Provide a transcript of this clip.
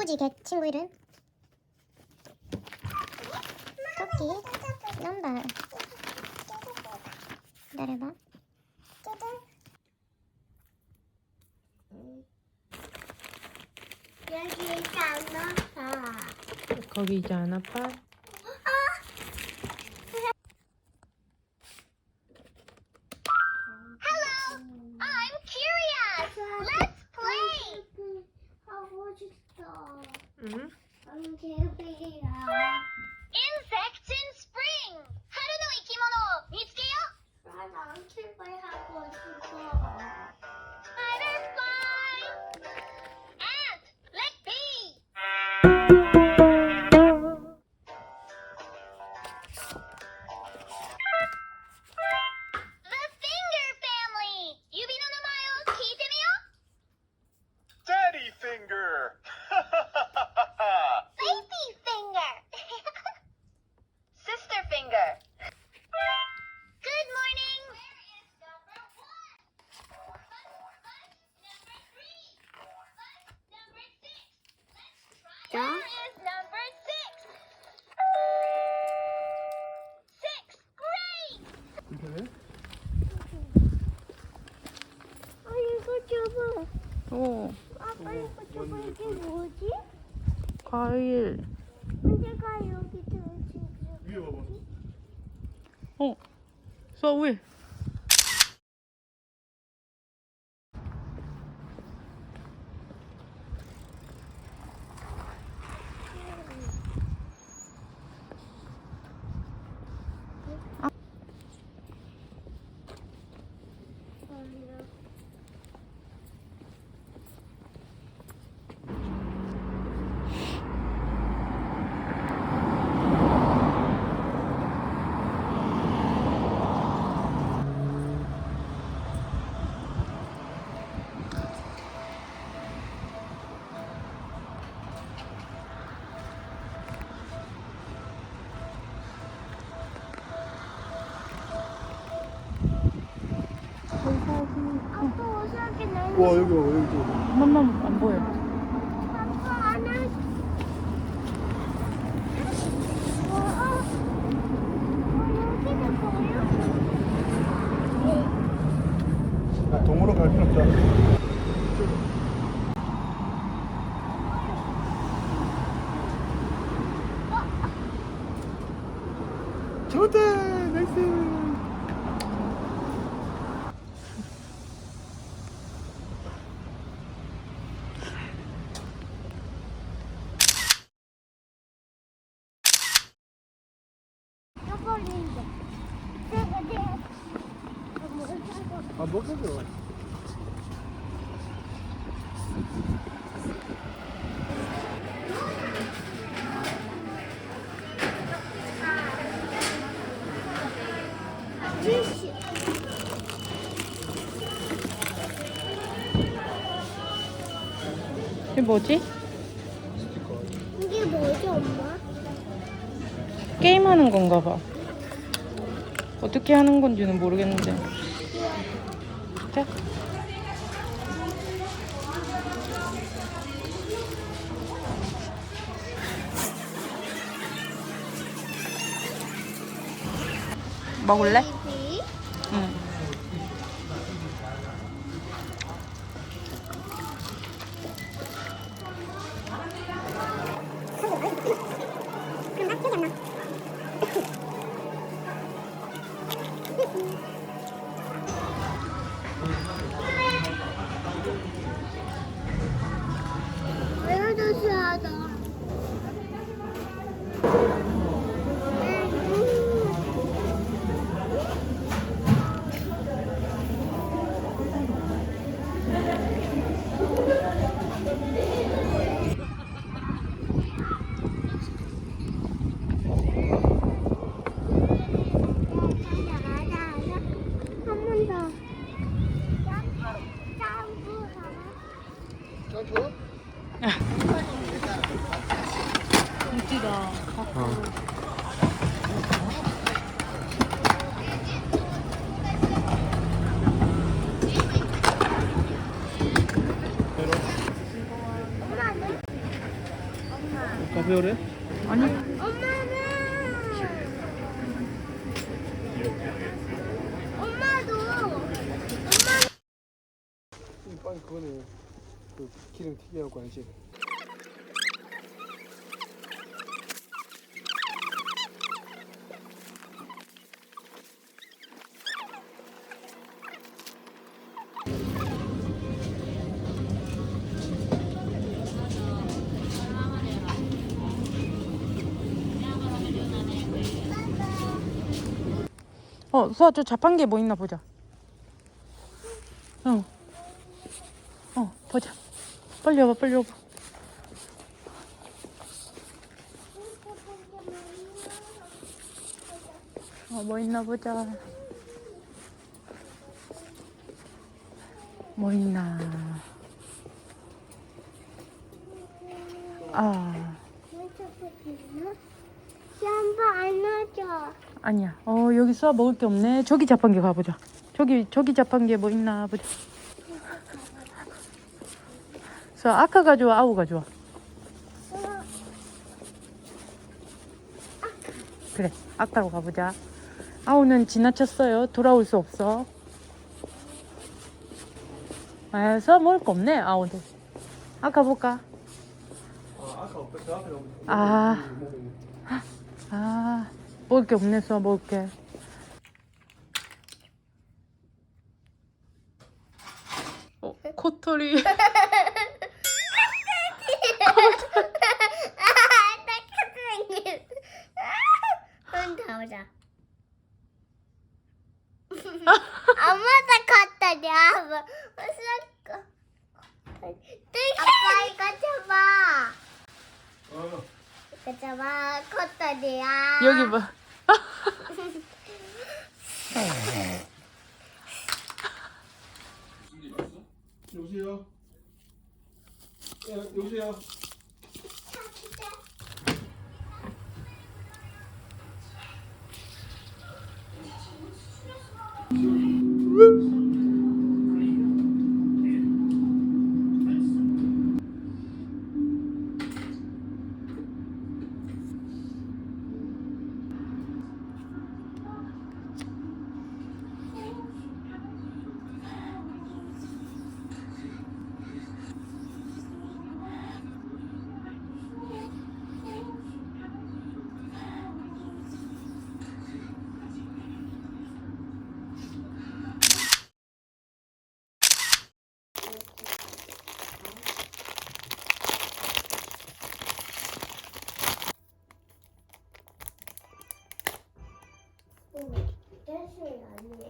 할아버지 개 친구 이름? 토끼 넘바 기다려봐 여기 있지 않아 거기 이제 안 아파? thank you 어, 이거 줘봐. 오, 아빠 이거 줘봐. 이게 뭐지? 과일. 언제가 여기 들어지? 위에 봐봐. 어, 써 왜? 아 와 여기 봐 여기. 엄마 안 보여. 아빠 안 보여? 야, 동물원 갈 필요 없잖아. 좋다 나이스. 요걸인데. 내가 내가. 아 먹어줘. 지시. 이게 뭐지? 이게 뭐지, 엄마? 게임하는 건가 봐. 어떻게 하는 건지는 모르겠는데. 자. 먹을래? 이 응. 엄마. 카페 오래? 아니, 엄마는 엄마도 엄마 빨리 그거네. 그 기름 튀겨갖고 알지? 어, 수아 저 자판기에 뭐 있나 보자. 어. 어, 보자. 빨리 와봐, 빨리 와봐. 어, 뭐 있나 보자. 뭐 있나. 아, 한번 안아줘. 아니야. 어, 여기 수아 먹을 게 없네. 저기 자판기 가보자. 저기, 저기 자판기에 뭐 있나 보자. 수아, 아까가 좋아, 아우가 좋아? 그래, 아까로 가보자. 아우는 지나쳤어요. 돌아올 수 없어. 아, 수아 먹을 거 없네, 아우도. 아까 볼까? 아, 아까. 저 앞에. 아. 아, 먹을 게 없네, 수아, 먹을 게. 어, 코털이. 혼자 오자. 엄마도 갖다 줘. 아빠. 아빠 이거 잡아. 어. 잡아. 콧다리야. 여기 봐. 여보세요? 야, 여보세요? 댄스는 아니에요.